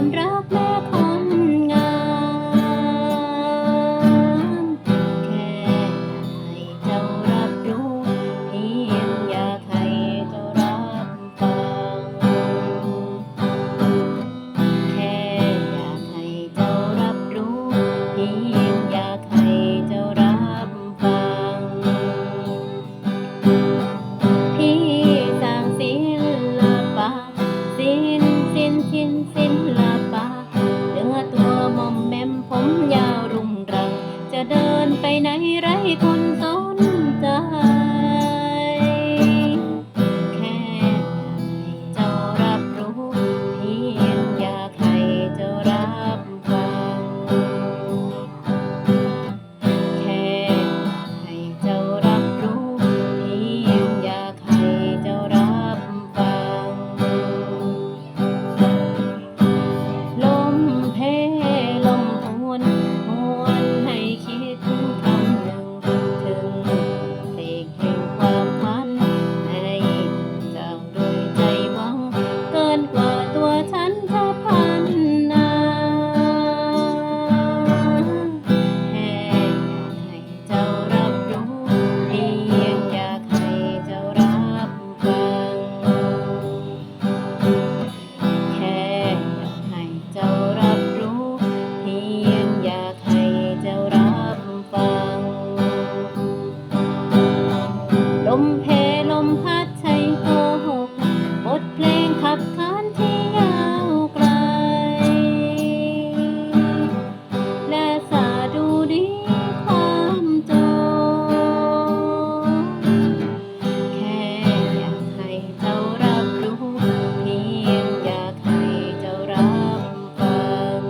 ความรักแม่คนงามแค่ให้เจ้ารับรู้เพียงอยากให้เจ้ารับฟังแค่อยากให้เจ้ารับรู้เพียงอยากให้เจ้ารับฟังพี่สร้างศิลปะสิ้นสิ้นสิ้นสิ้น จะเดินไปไหนไรคน มเพลมพัดชัยโกหกบทเพลงขับขานที่ยาวไกล และสาดูดีความจนแค่อยากให้เจ้ารับรู้เพียงอยากให้เจ้ารับฟัง